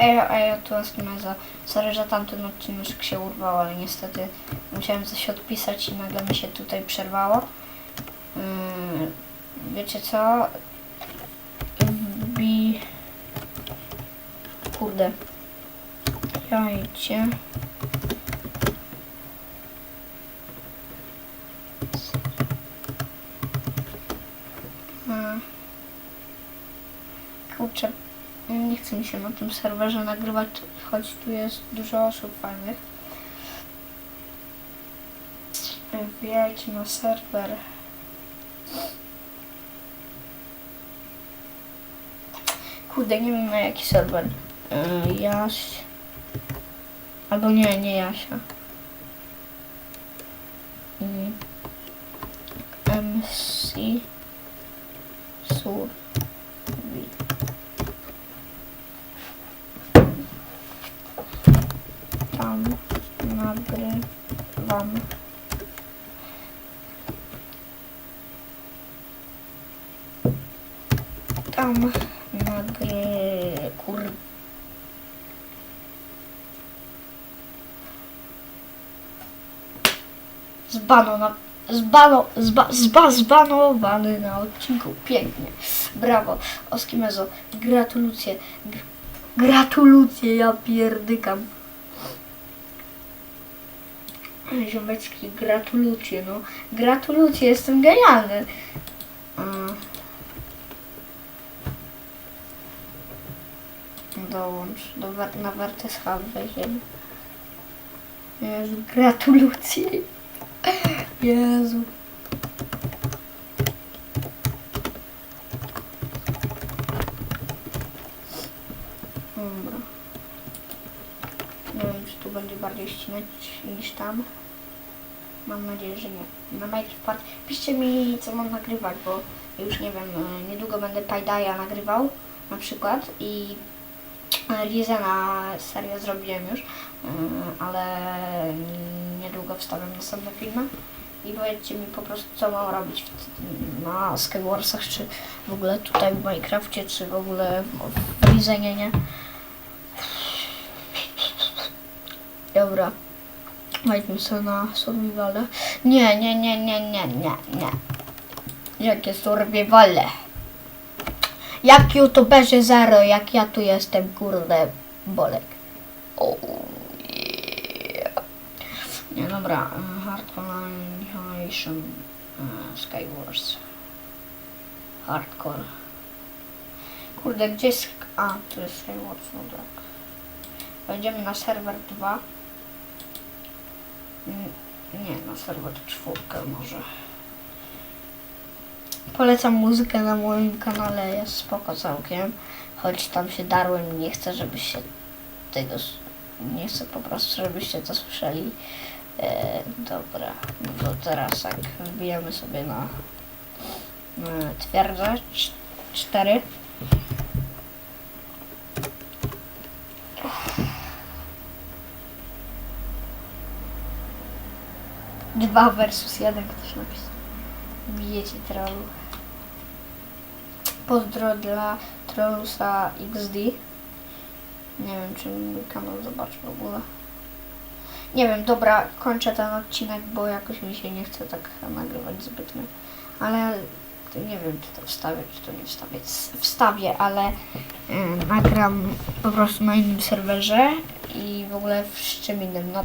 Hej, ej, tu Eskimeza. Sorry, że tamten odcinek się urwał, ale niestety musiałem coś odpisać i nagle mi się tutaj przerwało. Yy, wiecie co? Wbi... Kurde. Jajcie. Hmm. Kurczę, nie chce mi się na tym serwerze nagrywać, choć tu jest dużo osób fajnych. Wbijajcie na serwer. Kurde, nie wiem na jaki serwer. Yy, Jaś. Albo nie, nie Jasia. MC Sur. Tam nagrywam. Tam nagry... kur... Zbano na... Zbano, zba, zba, zbanowany na odcinku. Pięknie. Brawo. Oskimezo. Gratulucje. G gratulucje, ja pierdykam. Ziomeczki, gratulucje, no. Gratulucje, jestem genialny. A. Dołącz do, na Wertes Hub wejdziemy. Jezu, gratulucje. Jezu. Dobra. Nie wiem, czy tu będzie bardziej ścinać niż tam. Mam nadzieję, że nie. Na Minecraft. Piszcie mi, co mam nagrywać, bo już nie wiem, e, niedługo będę Paydaya nagrywał na przykład i Rizena serio zrobiłem już, e, ale niedługo wstawiam następne filmy i powiedzcie mi po prostu, co mam robić na Skywarsach, czy w ogóle tutaj w Minecrafcie, czy w ogóle w Rizenie, nie? Dobra. Wejdźmy sobie na survivale. Nie, nie, nie, nie, nie, nie, nie. Jakie survivale? Jak youtuberzy zero, jak ja tu jestem, kurde, bolek. Oh, yeah. Nie, dobra. Hardcore Annihilation e, Skywars. Hardcore. Kurde, gdzie jest... A, tu jest Skywars, no tak. Wejdziemy na serwer 2. Nie, na serwer 4 może. Polecam muzykę na moim kanale, jest spoko całkiem. Choć tam się darłem nie chcę, żebyście tego... Nie chcę po prostu, żebyście to słyszeli. E, dobra, no to teraz jak wbijamy sobie na e, twierdzę 4. Dwa versus jeden ktoś napisał. Bijecie trollu. Pozdro dla Trollusa XD. Nie wiem, czy mój kanał zobaczy w ogóle. Nie wiem, dobra, kończę ten odcinek, bo jakoś mi się nie chce tak nagrywać zbytnio. Ale nie wiem, czy to wstawię, czy to nie wstawię. Wstawię, ale y, nagram po prostu na innym serwerze i w ogóle w czym innym. Na